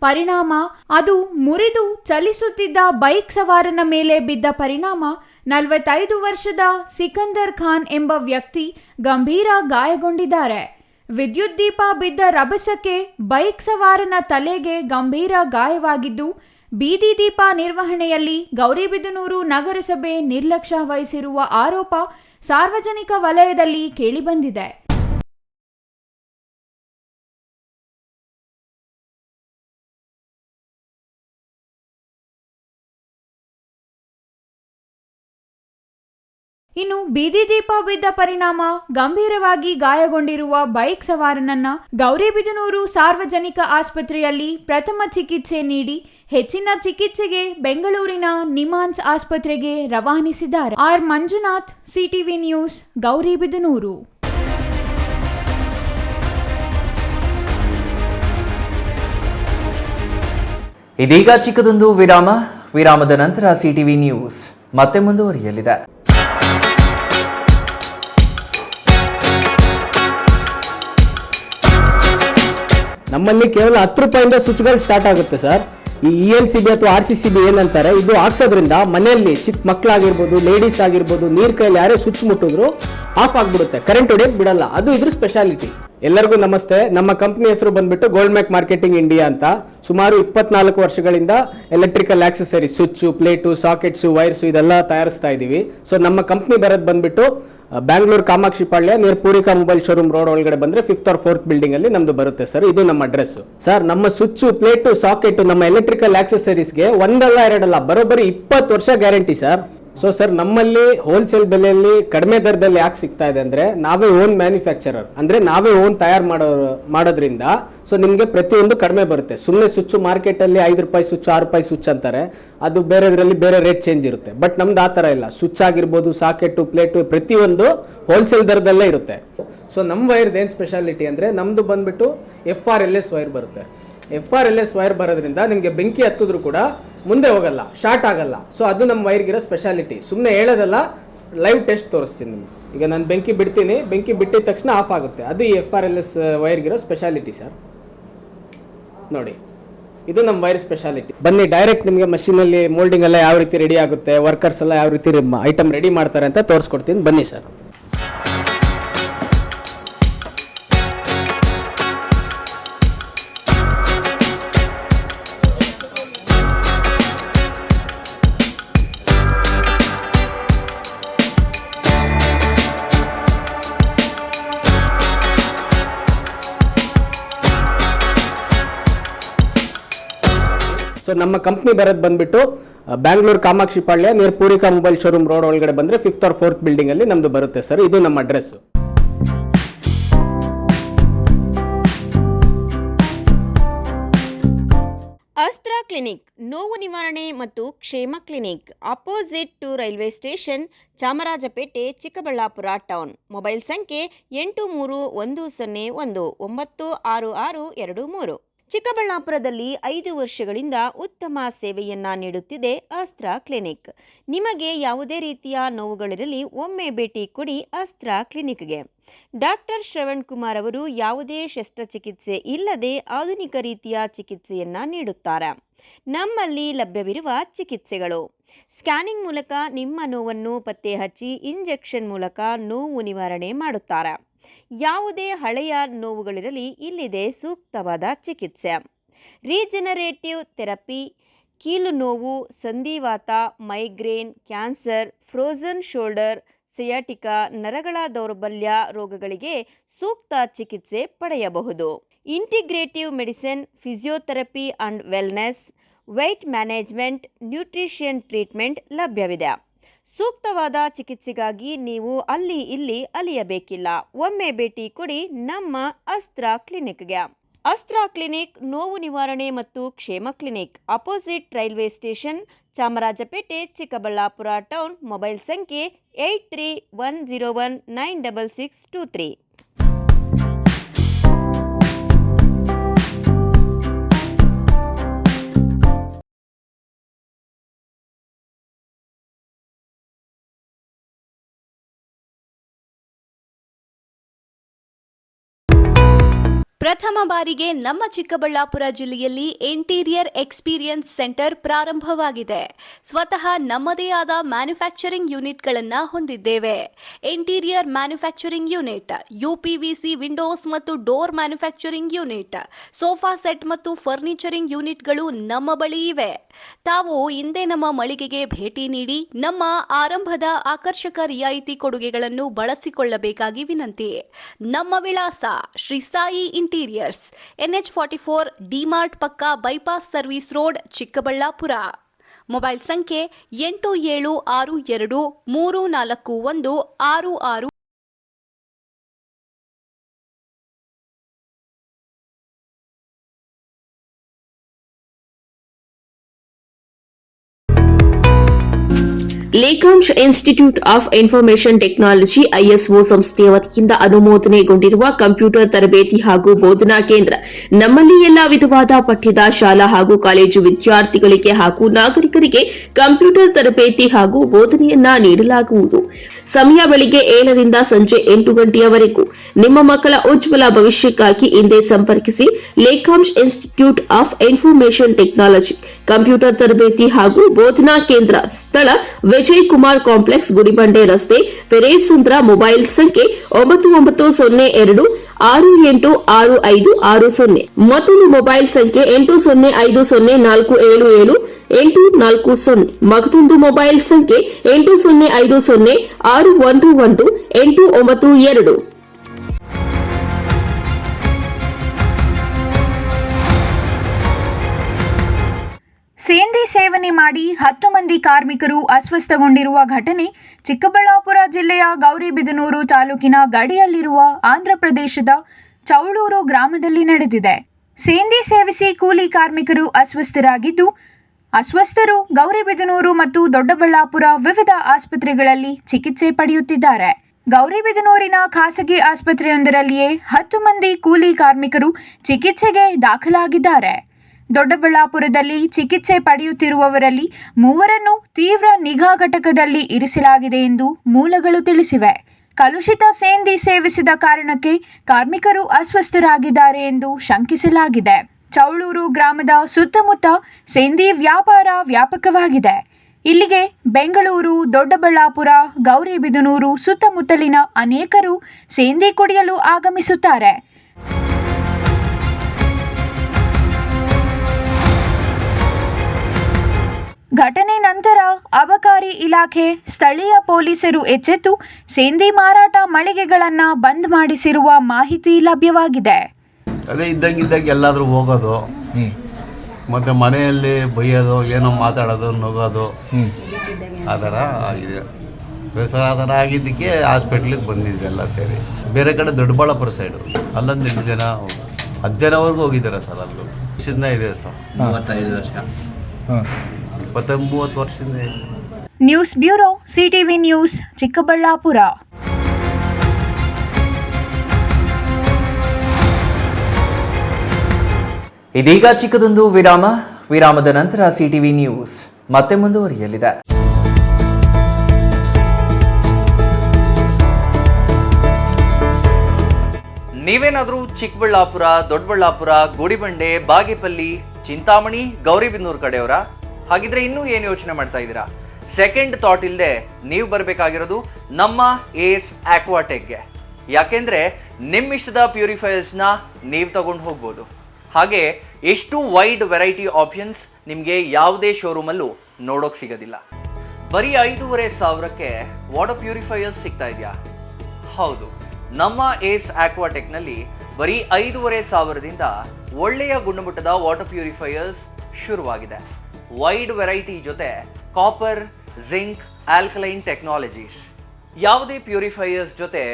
ಪರಿಣಾಮ, ಅದು ಮುರಿದು ಚಲಿಸುತ್ತಿದ್ದ ಬೈಕ್ ಸವಾರನ ಮೇಲೆ ಬಿದ್ದ ಪರಿಣಾಮ, ನಲವತ್ತೈದು ವರ್ಷದ ಸಿಕಂದರ್ ಖಾನ್ ಎಂಬ ವ್ಯಕ್ತಿ ಗಂಭೀರ ಗಾಯಗೊಂಡಿದ್ದಾರೆ. ವಿದ್ಯುತ್ ದೀಪ ಬಿದ್ದ ರಭಸಕ್ಕೆ ಬೈಕ್ ಸವಾರನ ತಲೆಗೆ ಗಂಭೀರ ಗಾಯವಾಗಿದ್ದು, ಬೀದಿ ದೀಪ ನಿರ್ವಹಣೆಯಲ್ಲಿ ಗೌರಿಬಿದನೂರು ನಗರಸಭೆ ನಿರ್ಲಕ್ಷ್ಯ ವಹಿಸಿರುವ ಆರೋಪ ಸಾರ್ವಜನಿಕ ವಲಯದಲ್ಲಿ ಕೇಳಿಬಂದಿದೆ ಇನ್ನು ಬೀದಿ ದೀಪ ಬಿದ್ದ ಪರಿಣಾಮ ಗಂಭೀರವಾಗಿ ಗಾಯಗೊಂಡಿರುವ ಬೈಕ್ ಸವಾರನನ್ನ ಗೌರಿಬಿದನೂರು ಸಾರ್ವಜನಿಕ ಆಸ್ಪತ್ರೆಯಲ್ಲಿ ಪ್ರಥಮ ಚಿಕಿತ್ಸೆ ನೀಡಿ ಹೆಚ್ಚಿನ ಚಿಕಿತ್ಸೆಗೆ ಬೆಂಗಳೂರಿನ ನಿಮಾನ್ಸ್ ಆಸ್ಪತ್ರೆಗೆ ರವಾನಿಸಿದ್ದಾರೆ. R. Manjunath CTV news Gauribidanur ಇದೀಗ ಚಿಕ್ಕದೊಂದು ವಿರಾಮ. ವಿರಾಮದ ನಂತರ ಸಿಟಿವಿ ನ್ಯೂಸ್ ಮತ್ತೆ ಮುಂದುವರಿಯಲಿದೆ. ನಮ್ಮಲ್ಲಿ ಕೇವಲ ಹತ್ತು ರೂಪಾಯಿಂದ ಸ್ವಿಚ್ಗಳು ಸ್ಟಾರ್ಟ್ ಆಗುತ್ತೆ ಸರ್. ಈ ಇ ಎಲ್ ಸಿ ಬಿ ಅಥವಾ ಆರ್ ಸಿ ಸಿ ಬಿ ಏನಂತಾರೆ, ಇದು ಹಾಕ್ಸೋದ್ರಿಂದ ಮನೆಯಲ್ಲಿ ಚಿಕ್ಕ ಮಕ್ಕಳಾಗಿರ್ಬೋದು ಲೇಡೀಸ್ ಆಗಿರ್ಬೋದು, ನೀರ್ ಕೈಯಲ್ಲಿ ಯಾರೇ ಸ್ವಿಚ್ ಮುಟ್ಟಿದ್ರು ಆಫ್ ಆಗ್ಬಿಡುತ್ತೆ. ಕರೆಂಟ್ ಹೊಡೆಯೋದು ಬಿಡಲ್ಲ. ಅದು ಇದ್ರ ಸ್ಪೆಷಾಲಿಟಿ ಎಲ್ಲರಿಗೂ ನಮಸ್ತೆ. ನಮ್ಮ ಕಂಪ್ನಿ ಹೆಸರು ಬಂದ್ಬಿಟ್ಟು ಗೋಲ್ಡ್ ಮ್ಯಾಕ್ ಮಾರ್ಕೆಟಿಂಗ್ ಇಂಡಿಯಾ ಅಂತ. ಸುಮಾರು ಇಪ್ಪತ್ನಾಲ್ಕು ವರ್ಷಗಳಿಂದ electrical accessory switch plate sockets wires ಇದೆಲ್ಲ ತಯಾರಿಸ್ತಾ ಇದೀವಿ. ಸೊ ನಮ್ಮ ಕಂಪ್ನಿ ಬರೋದು ಬಂದ್ಬಿಟ್ಟು Bangalore Kamakshi Palya near Poorika mobile showroom road ಒಳಗಡೆ ಬಂದ್ರೆ ಫಿಫ್ತ್ ಆರ್ ಫೋರ್ತ್ ಬಿಲ್ಡಿಂಗ್ ಅಲ್ಲಿ ನಮ್ದು ಬರುತ್ತೆ ಸರ್ ಇದು ನಮ್ಮ ಅಡ್ರೆಸ್ ಸರ್ ನಮ್ಮ ಸ್ವಿಚ್ ಪ್ಲೇಟು ಸಾಕೆಟ್ ನಮ್ಮ ಎಲೆಕ್ಟ್ರಿಕಲ್ ಆಕ್ಸೆಸರೀಸ್ಗೆ ಒಂದಲ್ಲ, ಎರಡಲ್ಲ, ಬರೋಬ್ಬರಿ ಇಪ್ಪತ್ತು ವರ್ಷ ಗ್ಯಾರಂಟಿ ಸರ್ ಸೊ ಸರ್ ನಮ್ಮಲ್ಲಿ ಹೋಲ್ಸೇಲ್ ಬೆಲೆಯಲ್ಲಿ ಕಡಿಮೆ ದರದಲ್ಲಿ ಯಾಕೆ ಸಿಗ್ತಾ ಇದೆ ಅಂದರೆ ನಾವೇ ಓನ್ ಮ್ಯಾನುಫ್ಯಾಕ್ಚರರ್ ಅಂದರೆ ನಾವೇ ಓನ್ ತಯಾರು ಮಾಡೋ, ಮಾಡೋದ್ರಿಂದ ಸೊ ನಿಮಗೆ ಪ್ರತಿಯೊಂದು ಕಡಿಮೆ ಬರುತ್ತೆ. ಸುಮ್ಮನೆ ಸ್ವಿಚ್ಚು ಮಾರ್ಕೆಟಲ್ಲಿ ಐದು ರೂಪಾಯಿ ಸ್ವಿಚ್ ಆರು ರೂಪಾಯಿ ಸ್ವಿಚ್ ಅಂತಾರೆ. ಅದು ಬೇರೆದ್ರಲ್ಲಿ ಬೇರೆ ರೇಟ್ ಚೇಂಜ್ ಇರುತ್ತೆ. ಬಟ್ ನಮ್ದು ಆ ಥರ ಇಲ್ಲ. ಸ್ವಿಚ್ ಆಗಿರ್ಬೋದು ಸಾಕೆಟು ಪ್ಲೇಟು ಪ್ರತಿಯೊಂದು ಹೋಲ್ಸೇಲ್ ದರದಲ್ಲೇ ಇರುತ್ತೆ. ಸೊ ನಮ್ಮ ವೈರ್ದು ಏನು ಸ್ಪೆಷಾಲಿಟಿ ಅಂದರೆ ನಮ್ಮದು ಬಂದುಬಿಟ್ಟು F R L S wire ಬರುತ್ತೆ. F R L S wire ಬರೋದ್ರಿಂದ ನಿಮಗೆ ಬೆಂಕಿ ಹತ್ತಿದ್ರು ಕೂಡ ಮುಂದೆ ಹೋಗಲ್ಲ ಶಾರ್ಟ್ ಆಗಲ್ಲ. ಸೊ ಅದು ನಮ್ಮ ವೈರ್ಗಿರೋ ಸ್ಪೆಷಾಲಿಟಿ ಸುಮ್ಮನೆ ಹೇಳೋದಲ್ಲ ಲೈವ್ ಟೆಸ್ಟ್ ತೋರಿಸ್ತೀನಿ ನಿಮ್ಗೆ. ಈಗ ನಾನು ಬೆಂಕಿ ಬಿಡ್ತೀನಿ, ಬೆಂಕಿ ಬಿಟ್ಟಿದ ತಕ್ಷಣ ಆಫ್ ಆಗುತ್ತೆ. ಅದು ಈ ಎಫ್ ಆರ್ ಎಲ್ ಎಸ್ ವೈರ್ಗಿರೋ ಸ್ಪೆಷಾಲಿಟಿ ಸರ್ ನೋಡಿ, ಇದು ನಮ್ಮ ವೈರ್ ಸ್ಪೆಷಾಲಿಟಿ ಬನ್ನಿ ಡೈರೆಕ್ಟ್ ನಿಮಗೆ ಮಷೀನಲ್ಲಿ ಮೋಲ್ಡಿಂಗ್ ಎಲ್ಲ ಯಾವ ರೀತಿ ರೆಡಿ ಆಗುತ್ತೆ ವರ್ಕರ್ಸ್ ಎಲ್ಲ ಯಾವ ರೀತಿ ಐಟಮ್ ರೆಡಿ ಮಾಡ್ತಾರೆ ಅಂತ ತೋರಿಸ್ಕೊಡ್ತೀನಿ. ಬನ್ನಿ ಸರ್ ನಮ್ಮ ಕಂಪ್ನಿ ಬರೋದು ಬಂದ್ಬಿಟ್ಟು Bangalore Kamakshi Palya near Poorika mobile showroom road ಒಳಗಡೆ ಬಂದ್ರೆ ಫಿಫ್ತ್ ಆರ್ ಫೋರ್ತ್ ಬಿಲ್ಡಿಂಗ್ ಅಲ್ಲಿ ನಮ್ದು ಬರುತ್ತೆ ಸರ್ ಇದು ನಮ್ಮ ಅಡ್ರೆಸ್ ಅಸ್ತ್ರ ಕ್ಲಿನಿಕ್, ನೋವು ನಿವಾರಣೆ ಮತ್ತು ಕ್ಷೇಮ clinic opposite to railway station Chamarajpet, Chikkaballapur town mobile ಸಂಖ್ಯೆ ಎಂಟು ಮೂರು ಒಂದು ಸೊನ್ನೆ ಒಂದು, ಒಂಬತ್ತು ಆರು ಆರು ಎರಡು ಮೂರು. ಚಿಕ್ಕಬಳ್ಳಾಪುರದಲ್ಲಿ ಐದು ವರ್ಷಗಳಿಂದ ಉತ್ತಮ ಸೇವೆಯನ್ನ ನೀಡುತ್ತಿದೆ ಅಸ್ತ್ರ ಕ್ಲಿನಿಕ್. ನಿಮಗೆ ಯಾವುದೇ ರೀತಿಯ ನೋವುಗಳಿರಲಿ ಒಮ್ಮೆ ಭೇಟಿ ಕೊಡಿ ಅಸ್ತ್ರ ಕ್ಲಿನಿಕ್ಗೆ. ಡಾಕ್ಟರ್ ಶ್ರವಣ್ ಕುಮಾರ್ ಅವರು ಯಾವುದೇ ಶಸ್ತ್ರಚಿಕಿತ್ಸೆ ಇಲ್ಲದೆ ಆಧುನಿಕ ರೀತಿಯ ಚಿಕಿತ್ಸೆಯನ್ನ ನೀಡುತ್ತಾರೆ. ನಮ್ಮಲ್ಲಿ ಲಭ್ಯವಿರುವ ಚಿಕಿತ್ಸೆಗಳು. ಸ್ಕ್ಯಾನಿಂಗ್ ಮೂಲಕ ನಿಮ್ಮ ನೋವನ್ನು ಪತ್ತೆ ಹಚ್ಚಿ ಇಂಜೆಕ್ಷನ್ ಮೂಲಕ ನೋವು ನಿವಾರಣೆ ಮಾಡುತ್ತಾರೆ. ಯಾವುದೇ ಹಳೆಯ ನೋವುಗಳಿರಲಿ ಇಲ್ಲಿದೆ ಸೂಕ್ತವಾದ ಚಿಕಿತ್ಸೆ. ರೀಜನರೇಟಿವ್ ಥೆರಪಿ, ಕೀಲು ನೋವು, ಸಂಧಿವಾತ, migraine, cancer frozen shoulder, sciatica, ನರಗಳ ದೌರ್ಬಲ್ಯ ರೋಗಗಳಿಗೆ ಸೂಕ್ತ ಚಿಕಿತ್ಸೆ ಪಡೆಯಬಹುದು. Integrative medicine, physiotherapy and wellness, weight management, nutrition treatment ಲಭ್ಯವಿದೆ. ಸೂಕ್ತವಾದ ಚಿಕಿತ್ಸೆಗಾಗಿ ನೀವು ಅಲ್ಲಿ ಇಲ್ಲಿ ಅಲಿಯಬೇಕಿಲ್ಲ. ಒಮ್ಮೆ ಭೇಟಿ ಕೊಡಿ ನಮ್ಮ ಅಸ್ತ್ರ ಕ್ಲಿನಿಕ್ಗೆ. ಅಸ್ತ್ರ ಕ್ಲಿನಿಕ್, ನೋವು ನಿವಾರಣೆ ಮತ್ತು ಕ್ಷೇಮ clinic. Opposite railway station, Chamarajpet, Chikkaballapur town. Mobile ಸಂಖ್ಯೆ eight three one zero one nine double six two three. ಪ್ರಥಮ ಬಾರಿಗೆ ನಮ್ಮ ಚಿಕ್ಕಬಳ್ಳಾಪುರ ಜಿಲ್ಲೆಯಲ್ಲಿ ಇಂಟೀರಿಯರ್ ಎಕ್ಸ್ಪೀರಿಯನ್ಸ್ ಸೆಂಟರ್ ಪ್ರಾರಂಭವಾಗಿದೆ. ಸ್ವತಃ ನಮ್ಮದೇ ಆದ ಮ್ಯಾನುಫ್ಯಾಕ್ಚರಿಂಗ್ ಯೂನಿಟ್ಗಳನ್ನು ಹೊಂದಿದ್ದೇವೆ. Interior manufacturing unit UPVC windows ಮತ್ತು door manufacturing unit, sofa set ಮತ್ತು ಫರ್ನಿಚರಿಂಗ್ ಯೂನಿಟ್ಗಳು ನಮ್ಮ ಬಳಿ ಇವೆ. ತಾವು ಹಿಂದೆ ನಮ್ಮ ಮಳಿಗೆಗೆ ಭೇಟಿ ನೀಡಿ ನಮ್ಮ ಆರಂಭದ ಆಕರ್ಷಕ ರಿಯಾಯಿತಿ ಕೊಡುಗೆಗಳನ್ನು ಬಳಸಿಕೊಳ್ಳಬೇಕಾಗಿ ವಿನಂತಿ. ನಮ್ಮ ವಿಳಾಸ Shri Sai interiors, NH forty four DMart ಪಕ್ಕ bypass service road, Chikkaballapur. Mobile ಸಂಖ್ಯೆ ಎಂಟು ಏಳು ಆರು ಎರಡು ಮೂರು ನಾಲ್ಕು ಒಂದು ಆರು ಆರು Lekhansh institute of information technology ISO ಸಂಸ್ಥೆಯ ವತಿಯಿಂದ ಅನುಮೋದನೆಗೊಂಡಿರುವ ಕಂಪ್ಯೂಟರ್ ತರಬೇತಿ ಹಾಗೂ ಬೋಧನಾ ಕೇಂದ್ರ, ನಮ್ಮಲ್ಲಿ ಎಲ್ಲಾ ವಿಧವಾದ ಪಠ್ಯದ ಶಾಲಾ ಹಾಗೂ ಕಾಲೇಜು ವಿದ್ಯಾರ್ಥಿಗಳಿಗೆ ಹಾಗೂ ನಾಗರಿಕರಿಗೆ ಕಂಪ್ಯೂಟರ್ ತರಬೇತಿ ಹಾಗೂ ಬೋಧನೆಯನ್ನ ನೀಡಲಾಗುವುದು. ಸಮಯ ಬೆಳಿಗ್ಗೆ ಏಳರಿಂದ ಸಂಜೆ ಎಂಟು ಗಂಟೆಯವರೆಗೂ. ನಿಮ್ಮ ಮಕ್ಕಳ ಉಜ್ವಲ ಭವಿಷ್ಯಕ್ಕಾಗಿ ಇಂದೇ ಸಂಪರ್ಕಿಸಿ Lekhansh institute of information technology, computer ತರಬೇತಿ ಹಾಗೂ ಬೋಧನಾ ಕೇಂದ್ರ, ಸ್ಥಳ ವಿಜಯ್ ಕುಮಾರ್ ಕಾಂಪ್ಲೆಕ್ಸ್, ಗುಡಿಬಂಡೆ ರಸ್ತೆ, ಪೆರೇಸಂದ್ರ ಮೊಬೈಲ್ ಸಂಖ್ಯೆ ಒಂಬತ್ತು ಒಂಬತ್ತು ಸೊನ್ನೆ ಎರಡು, ಆರು ಎಂಟು ಆರು ಐದು ಆರು ಸೊನ್ನೆ. ಮತ್ತೊಂದು ಮೊಬೈಲ್ ಸಂಖ್ಯೆ ಎಂಟು ಸೊನ್ನೆ ಐದು ಸೊನ್ನೆ ನಾಲ್ಕು ಏಳು ಏಳು, ಎಂಟು ನಾಲ್ಕು ಸೊನ್ನೆ. ಮತ್ತೊಂದು ಮೊಬೈಲ್ ಸಂಖ್ಯೆ ಎಂಟು ಸೊನ್ನೆ ಐದು ಸೊನ್ನೆ ಆರು ಒಂದು ಒಂದು, ಎಂಟು ಒಂಬತ್ತು ಎರಡು. ಸೇಂದಿ ಸೇವನೆ ಮಾಡಿ ಹತ್ತು ಮಂದಿ ಕಾರ್ಮಿಕರು ಅಸ್ವಸ್ಥಗೊಂಡಿರುವ ಘಟನೆ ಚಿಕ್ಕಬಳ್ಳಾಪುರ ಜಿಲ್ಲೆಯ ಗೌರಿಬಿದನೂರು ತಾಲೂಕಿನ ಗಡಿಯಲ್ಲಿರುವ ಆಂಧ್ರಪ್ರದೇಶದ ಚೌಳೂರು ಗ್ರಾಮದಲ್ಲಿ ನಡೆದಿದೆ. ಸೇಂದಿ ಸೇವಿಸಿ ಕೂಲಿ ಕಾರ್ಮಿಕರು ಅಸ್ವಸ್ಥರಾಗಿದ್ದು, ಅಸ್ವಸ್ಥರು ಗೌರಿಬಿದನೂರು ಮತ್ತು ದೊಡ್ಡಬಳ್ಳಾಪುರ ವಿವಿಧ ಆಸ್ಪತ್ರೆಗಳಲ್ಲಿ ಚಿಕಿತ್ಸೆ ಪಡೆಯುತ್ತಿದ್ದಾರೆ. ಗೌರಿಬಿದನೂರಿನ ಖಾಸಗಿ ಆಸ್ಪತ್ರೆಯೊಂದರಲ್ಲಿಯೇ ಹತ್ತು ಮಂದಿ ಕೂಲಿ ಕಾರ್ಮಿಕರು ಚಿಕಿತ್ಸೆಗೆ ದಾಖಲಾಗಿದ್ದಾರೆ. ದೊಡ್ಡಬಳ್ಳಾಪುರದಲ್ಲಿ ಚಿಕಿತ್ಸೆ ಪಡೆಯುತ್ತಿರುವವರಲ್ಲಿ ಮೂವರನ್ನು ತೀವ್ರ ನಿಗಾ ಘಟಕದಲ್ಲಿ ಇರಿಸಲಾಗಿದೆ ಎಂದು ಮೂಲಗಳು ತಿಳಿಸಿವೆ. ಕಲುಷಿತ ಸೇಂದಿ ಸೇವಿಸಿದ ಕಾರಣಕ್ಕೆ ಕಾರ್ಮಿಕರು ಅಸ್ವಸ್ಥರಾಗಿದ್ದಾರೆ ಎಂದು ಶಂಕಿಸಲಾಗಿದೆ. ಚೌಳೂರು ಗ್ರಾಮದ ಸುತ್ತಮುತ್ತ ಸೇಂದಿ ವ್ಯಾಪಾರ ವ್ಯಾಪಕವಾಗಿದೆ. ಇಲ್ಲಿಗೆ ಬೆಂಗಳೂರು, ದೊಡ್ಡಬಳ್ಳಾಪುರ, ಗೌರಿಬಿದನೂರು ಸುತ್ತಮುತ್ತಲಿನ ಅನೇಕರು ಸೇಂದಿ ಕುಡಿಯಲು ಆಗಮಿಸುತ್ತಾರೆ. ಘಟನೆ ನಂತರ ಅಬಕಾರಿ ಇಲಾಖೆ ಸ್ಥಳೀಯ ಪೊಲೀಸರು ಎಚ್ಚೆತ್ತು ಸೇಂದಿ ಮಾರಾಟ ಮಳಿಗೆಗಳನ್ನು ಬಂದ್ ಮಾಡಿಸಿರುವ ಮಾಹಿತಿ ಲಭ್ಯವಾಗಿದೆ. ಅದೇ ಇದ್ದಂಗಿದ್ದಾಗ ಇದ್ದಂಗೆ ಎಲ್ಲಾದರೂ ಹೋಗೋದು. ಮತ್ತು ಮನೆಯಲ್ಲಿ ಬೈಯೋದು ಏನೋ ಮಾತಾಡೋದು ನಗೋದು ಆ ಥರ ಆಗಿದೆ. ಬೇಸರ ಆ ಥರ ಆಗಿದ್ದಕ್ಕೆ ಹಾಸ್ಪಿಟ್ಲಿಗೆ ಬಂದಿದ್ವಿ ಎಲ್ಲ ಸೇರಿ. ಬೇರೆ ಕಡೆ ದೊಡ್ಡಬಳ್ಳಾಪುರ ಸೈಡು ಅಲ್ಲೊಂದು ಎಂಟು ಜನ ಹತ್ತು ಜನವರೆಗೂ ಹೋಗಿದ್ದಾರೆ ಸರ್ ಅಲ್ಲೂ. ಚಿನ್ನ ಇದೆ ಸರ್. ಮೂವತ್ತೈದು ವರ್ಷ. ಇಪ್ಪತ್ತೈದು ಮೂವತ್ತು ವರ್ಷದಿಂದ news bureau CTV news Chikkaballapur. ಇದೀಗ ಚಿಕ್ಕದೊಂದು ವಿರಾಮ. ವಿರಾಮದ ನಂತರ ಸಿಟಿವಿ ನ್ಯೂಸ್ ಮತ್ತೆ ಮುಂದುವರಿಯಲಿದೆ. ನೀವೇನಾದರೂ ಚಿಕ್ಕಬಳ್ಳಾಪುರ ದೊಡ್ಡಬಳ್ಳಾಪುರ ಗೋಡಿಬಂಡೆ ಬಾಗೇಪಲ್ಲಿ ಚಿಂತಾಮಣಿ ಗೌರಿಬಿದನೂರು ಕಡೆಯವರ? ಹಾಗಿದ್ರೆ ಇನ್ನೂ ಏನು ಯೋಚನೆ ಮಾಡ್ತಾ ಇದ್ದೀರಾ? ಸೆಕೆಂಡ್ ಥಾಟ್ ಇಲ್ಲದೆ ನೀವು ಬರಬೇಕಾಗಿರೋದು ನಮ್ಮ ಏಸ್ ಆಕ್ವಾಟೆಕ್ಗೆ ಯಾಕೆಂದ್ರೆ ನಿಮ್ಮಿಷ್ಟದ ಪ್ಯೂರಿಫೈಯರ್ಸ್ನ ನೀವು ತಗೊಂಡು ಹೋಗ್ಬೋದು. ಹಾಗೆ ಎಷ್ಟು ವೈಡ್ ವೆರೈಟಿ ಆಪ್ಷನ್ಸ್ ನಿಮಗೆ ಯಾವುದೇ ಶೋರೂಮಲ್ಲೂ ನೋಡೋಕೆ ಸಿಗೋದಿಲ್ಲ. ಬರೀ ಐದೂವರೆ ಸಾವಿರಕ್ಕೆ ವಾಟರ್ ಪ್ಯೂರಿಫೈಯರ್ಸ್ ಸಿಗ್ತಾ ಇದೆಯಾ? ಹೌದು, ನಮ್ಮ ಏಸ್ ಆಕ್ವಾಟೆಕ್ನಲ್ಲಿ ಬರೀ ಐದೂವರೆ ಸಾವಿರದಿಂದ ಒಳ್ಳೆಯ ಗುಣಮಟ್ಟದ ವಾಟರ್ ಪ್ಯೂರಿಫೈಯರ್ಸ್ ಶುರುವಾಗಿದೆ. ವೈಡ್ ವೆರೈಟಿ ಜೊತೆ ಕಾಪರ್ ಜಿಂಕ್ ಆಲ್ಕಲೈನ್ ಟೆಕ್ನಾಲಜೀಸ್ ಯಾವುದೇ ಪ್ಯೂರಿಫೈಯರ್ಸ್ ಜೊತೆ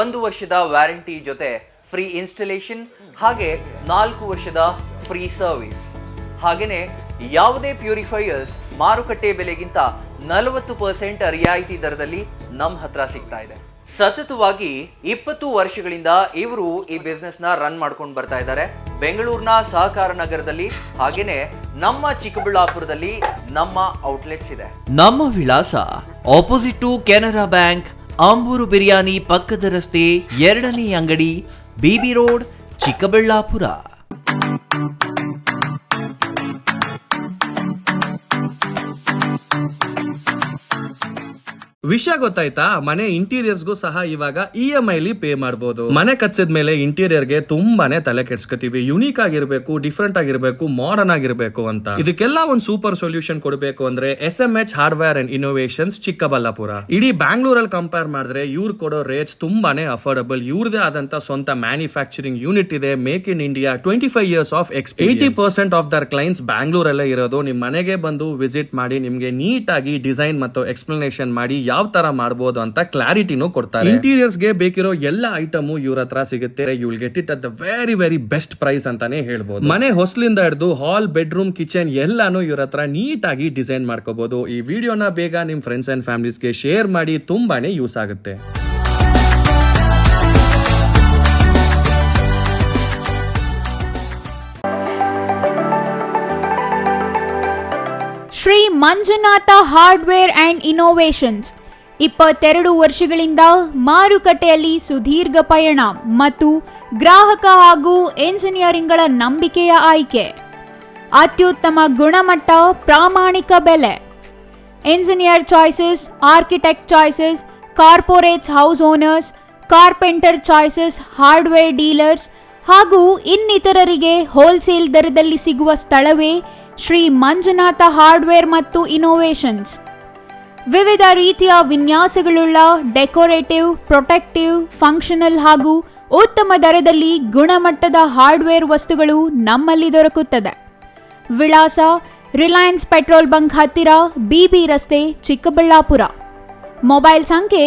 ಒಂದು ವರ್ಷದ ವ್ಯಾರಂಟಿ ಜೊತೆ ಫ್ರೀ ಇನ್ಸ್ಟಲೇಷನ್ ಹಾಗೆ ನಾಲ್ಕು ವರ್ಷದ ಫ್ರೀ ಸರ್ವಿಸ್ ಹಾಗೆಯೇ ಯಾವುದೇ ಪ್ಯೂರಿಫೈಯರ್ಸ್ ಮಾರುಕಟ್ಟೆ ಬೆಲೆಗಿಂತ ನಲವತ್ತು ಪರ್ಸೆಂಟ್ ರಿಯಾಯಿತಿ ದರದಲ್ಲಿ ನಮ್ಮ ಹತ್ರ ಸಿಗ್ತಾ ಇದೆ. ಸತತವಾಗಿ ಇಪ್ಪತ್ತು ವರ್ಷಗಳಿಂದ ಇವರು ಈ ಬಿಸ್ನೆಸ್ನ ರನ್ ಮಾಡ್ಕೊಂಡು ಬರ್ತಾ ಇದ್ದಾರೆ. ಬೆಂಗಳೂರಿನ ಸಹಕಾರ ನಗರದಲ್ಲಿ ಹಾಗೇನೆ ನಮ್ಮ ಚಿಕ್ಕಬಳ್ಳಾಪುರದಲ್ಲಿ ನಮ್ಮ ಔಟ್ಲೆಟ್ಸ್ ಇದೆ. ನಮ್ಮ ವಿಳಾಸ opposite to Canara bank Ambur biryani ಪಕ್ಕದ ರಸ್ತೆ ಎರಡನೇ ಅಂಗಡಿ ಬಿಬಿ ರೋಡ್, ಚಿಕ್ಕಬಳ್ಳಾಪುರ. ವಿಷಯ ಗೊತ್ತಾಯ್ತಾ? ಮನೆ ಇಂಟೀರಿಯರ್ಸ್ಗೂ ಸಹ ಇವಾಗ ಇ ಎಂ ಐಲಿ ಪೇ ಮಾಡಬಹುದು ಮನೆ ಕಚ್ಚಿದ ಮೇಲೆ ಇಂಟೀರಿಯರ್ಗೆ ತುಂಬಾನೇ ತಲೆ ಕೆಡ್ಸ್ಕೊತೀವಿ. ಯುನೀಕ್ ಆಗಿರ್ಬೇಕು, ಡಿಫ್ರೆಂಟ್ ಆಗಿರ್ಬೇಕು, ಮಾಡರ್ನ್ ಆಗಿರ್ಬೇಕು ಅಂತ. ಇದಕ್ಕೆಲ್ಲ ಒಂದು ಸೂಪರ್ ಸೊಲ್ಯೂಷನ್ ಕೊಡಬೇಕು ಅಂದ್ರೆ S M H hardware and innovations Chikkaballapur. ಇಡೀ ಬ್ಯಾಂಗ್ಳೂರಲ್ಲಿ ಕಂಪೇರ್ ಮಾಡಿದ್ರೆ ಇವ್ರು ಕೊಡೋ ರೇಟ್ಸ್ ತುಂಬಾನೇ ಅಫೋರ್ಡಬಲ್. ಇವ್ರದೇ ಆದಂತ ಸ್ವಂತ ಮ್ಯಾನುಫ್ಯಾಕ್ಚರಿಂಗ್ ಯೂನಿಟ್ ಇದೆ, make in India twenty five years of X eighty percent of their clients ಬ್ಯಾಂಗ್ಳೂರಲ್ಲೇ ಇರೋದು. ನಿಮ್ ಮನೆಗೆ ಬಂದು ವಿಸಿಟ್ ಮಾಡಿ, ನಿಮ್ಗೆ ನೀಟಾಗಿ ಡಿಸೈನ್ ಮತ್ತು ಎಕ್ಸ್ಪ್ಲನೇಷನ್ ಮಾಡಿ ಯಾವ ತರ ಮಾಡಬಹುದು ಅಂತ ಕ್ಲಾರಿಟಿನೂ ಕೊಡ್ತಾರೆ. ಇಂಟೀರಿಯರ್ಸ್ಗೆ ಬೇಕಿರೋ ಎಲ್ಲ ಐಟಮು ಇವ್ರ ಹತ್ರ ಸಿಗುತ್ತೆ. You will get it at the very very best price ಅಂತಾನೆ ಹೇಳ್ಬೋದು. ಮನೆ ಹೊಸಲಿಂದ ಹಿಡಿದು ಹಾಲ್ ಬೆಡ್ರೂಮ್ ಕಿಚನ್ ಎಲ್ಲಾನು ಇವ್ರ ಹತ್ರ ನೀಟ್ ಆಗಿ ಡಿಸೈನ್ ಮಾಡ್ಕೋಬಹುದು ಈ ವಿಡಿಯೋನ ಬೇಗ ನಿಮ್ ಫ್ರೆಂಡ್ಸ್ ಅಂಡ್ ಫ್ಯಾಮಿಲೀಸ್ಗೆ ಶೇರ್ ಮಾಡಿ ತುಂಬಾನೇ ಯೂಸ್ ಆಗುತ್ತೆ. Shri Manjunatha hardware and innovations ಇಪ್ಪತ್ತೆರಡು ವರ್ಷಗಳಿಂದ ಮಾರುಕಟ್ಟೆಯಲ್ಲಿ ಸುದೀರ್ಘ ಪಯಣ ಮತ್ತು ಗ್ರಾಹಕ ಹಾಗೂ ಎಂಜಿನಿಯರಿಂಗ್ಗಳ ನಂಬಿಕೆಯ ಆಯ್ಕೆ. ಅತ್ಯುತ್ತಮ ಗುಣಮಟ್ಟ, ಪ್ರಾಮಾಣಿಕ ಬೆಲೆ. Engineer choices, architect choices, corporates house owners, carpenter choices, hardware dealers ಹಾಗೂ ಇನ್ನಿತರರಿಗೆ ಹೋಲ್ಸೇಲ್ ದರದಲ್ಲಿ ಸಿಗುವ ಸ್ಥಳವೇ ಶ್ರೀ ಮಂಜುನಾಥ ಹಾರ್ಡ್ವೇರ್ ಮತ್ತು ಇನೋವೇಷನ್ಸ್ ವಿವಿಧ ರೀತಿಯ ವಿನ್ಯಾಸಗಳುಳ್ಳ ಡೆಕೋರೇಟಿವ್, ಪ್ರೊಟೆಕ್ಟಿವ್, ಫಂಕ್ಷನಲ್ ಹಾಗೂ ಉತ್ತಮ ದರದಲ್ಲಿ ಗುಣಮಟ್ಟದ ಹಾರ್ಡ್ವೇರ್ ವಸ್ತುಗಳು ನಮ್ಮಲ್ಲಿ ದೊರಕುತ್ತದೆ. ವಿಳಾಸ ರಿಲಯನ್ಸ್ ಪೆಟ್ರೋಲ್ ಬಂಕ್ ಹತ್ತಿರ ಬಿಬಿ ರಸ್ತೆ, ಚಿಕ್ಕಬಳ್ಳಾಪುರ. ಮೊಬೈಲ್ ಸಂಖ್ಯೆ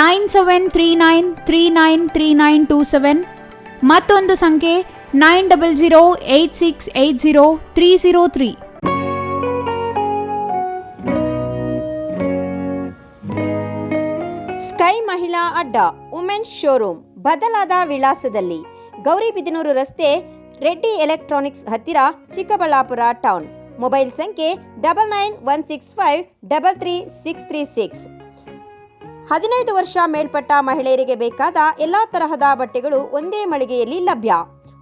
nine seven three nine three nine three nine two seven ಮತ್ತೊಂದು ಸಂಖ್ಯೆ nine double zero eight six eight zero three zero three. Sky ಮಹಿಳಾ ಅಡ್ಡ, ವುಮೆನ್ಸ್ ಶೋರೂಮ್, ಬದಲಾದ ವಿಳಾಸದಲ್ಲಿ ಗೌರಿಬಿದನೂರು ರಸ್ತೆ, ರೆಡ್ಡಿ ಎಲೆಕ್ಟ್ರಾನಿಕ್ಸ್ ಹತ್ತಿರ, ಚಿಕ್ಕಬಳ್ಳಾಪುರ ಟೌನ್. ಮೊಬೈಲ್ ಸಂಖ್ಯೆ double nine one six five double three six three six ಹದಿನೈದು ವರ್ಷ ಮೇಲ್ಪಟ್ಟ ಮಹಿಳೆಯರಿಗೆ ಬೇಕಾದ ಎಲ್ಲ ತರಹದ ಬಟ್ಟೆಗಳು ಒಂದೇ ಮಳಿಗೆಯಲ್ಲಿ ಲಭ್ಯ.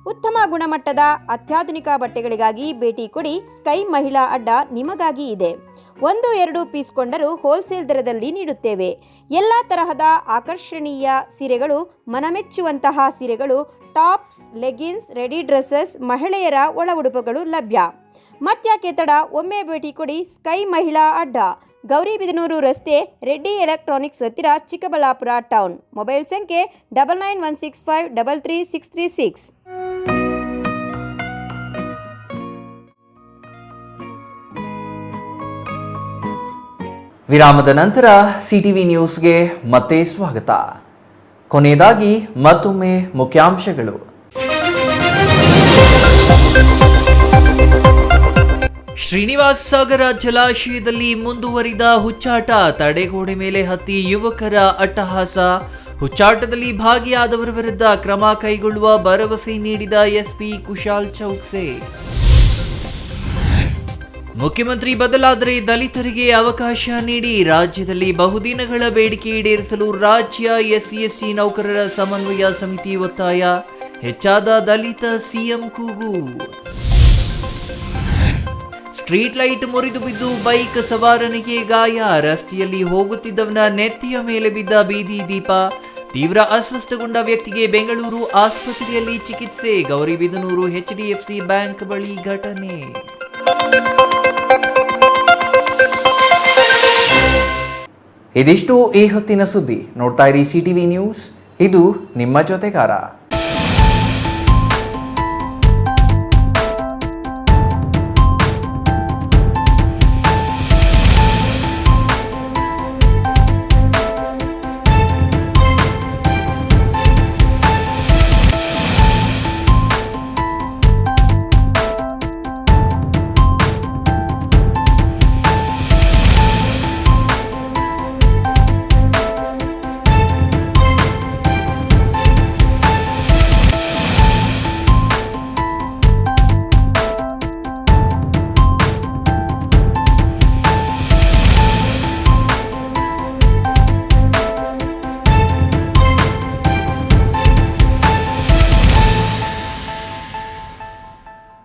ಉತ್ತಮ ಗುಣಮಟ್ಟದ ಅತ್ಯಾಧುನಿಕ ಬಟ್ಟೆಗಳಿಗಾಗಿ ಭೇಟಿ ಕೊಡಿ ಸ್ಕೈ ಮಹಿಳಾ ಅಡ್ಡ ನಿಮಗಾಗಿ ಇದೆ. ಒಂದು, ಎರಡು ಪೀಸ್ ಕೊಂಡರೂ ಹೋಲ್ಸೇಲ್ ದರದಲ್ಲಿ ನೀಡುತ್ತೇವೆ. ಎಲ್ಲ ತರಹದ ಆಕರ್ಷಣೀಯ ಸೀರೆಗಳು, ಮನಮೆಚ್ಚುವಂತಹ ಸೀರೆಗಳು, ಟಾಪ್ಸ್ ಲೆಗಿನ್ಸ್ ರೆಡಿ ಡ್ರೆಸ್ಸಸ್, ಮಹಿಳೆಯರ ಒಳ ಉಡುಪುಗಳು ಲಭ್ಯ. ಮತ್ಯಾಕೆ ತಡ ಒಮ್ಮೆ ಭೇಟಿ ಕೊಡಿ ಸ್ಕೈ ಮಹಿಳಾ ಅಡ್ಡ. ಗೌರಿಬಿದನೂರು ರಸ್ತೆ ರೆಡ್ಡಿ ಎಲೆಕ್ಟ್ರಾನಿಕ್ಸ್ ಹತ್ತಿರ ಚಿಕ್ಕಬಳ್ಳಾಪುರ ಟೌನ್. ಮೊಬೈಲ್ ಸಂಖ್ಯೆ double nine one six five double three six three six. ವಿರಾಮದ ನಂತರ ಸಿಟಿವಿ ನ್ಯೂಸ್ಗೆ ಮತ್ತೆ ಸ್ವಾಗತ. ಕೊನೆಯದಾಗಿ ಮತ್ತೊಮ್ಮೆ ಮುಖ್ಯಾಂಶಗಳು. ಶ್ರೀನಿವಾಸ್ ಸಾಗರ ಜಲಾಶಯದಲ್ಲಿ ಮುಂದುವರಿದ ಹುಚ್ಚಾಟ, ತಡೆಗೋಡೆ ಮೇಲೆ ಹತ್ತಿ ಯುವಕರ ಅಟ್ಟಹಾಸ. ಹುಚ್ಚಾಟದಲ್ಲಿ ಭಾಗಿಯಾದವರ ವಿರುದ್ಧ ಕ್ರಮ ಕೈಗೊಳ್ಳುವ ಭರವಸೆ ನೀಡಿದ ಎಸ್ಪಿ ಕುಶಾಲ್ ಚೌಕ್ಸೆ. ಮುಖ್ಯಮಂತ್ರಿ ಬದಲಾದರೆ ದಲಿತರಿಗೆ ಅವಕಾಶ ನೀಡಿ ರಾಜ್ಯದಲ್ಲಿ ಬಹುದಿನಗಳ ಬೇಡಿಕೆ ಈಡೇರಿಸಲು ರಾಜ್ಯ ಎಸ್ಸಿ, ಎಸ್ಟಿ ನೌಕರರ ಸಮನ್ವಯ ಸಮಿತಿ ಒತ್ತಾಯ. ಹೆಚ್ಚಾದ ದಲಿತ ಸಿಎಂ ಕೂಗು. ಸ್ಟ್ರೀಟ್ ಲೈಟ್ ಮುರಿದು ಬಿದ್ದು ಬೈಕ್ ಸವಾರನಿಗೆ ಗಾಯ. ರಸ್ತೆಯಲ್ಲಿ ಹೋಗುತ್ತಿದ್ದವನ ನೆತ್ತಿಯ ಮೇಲೆ ಬಿದ್ದ ಬೀದಿ ದೀಪ. ತೀವ್ರ ಅಸ್ವಸ್ಥಗೊಂಡ ವ್ಯಕ್ತಿಗೆ ಬೆಂಗಳೂರು ಆಸ್ಪತ್ರೆಯಲ್ಲಿ ಚಿಕಿತ್ಸೆ. ಗೌರಿಬಿದನೂರು ಎಚ್ಡಿಎಫ್ಸಿ ಬ್ಯಾಂಕ್ ಬಳಿ ಘಟನೆ. ಇದಿಷ್ಟು ಈ ಹೊತ್ತಿನ ಸುದ್ದಿ. ನೋಡ್ತಾ ಇರಿ ಸಿಟಿವಿ ನ್ಯೂಸ್. ಇದು ನಿಮ್ಮ ಜೊತೆಗಾರ.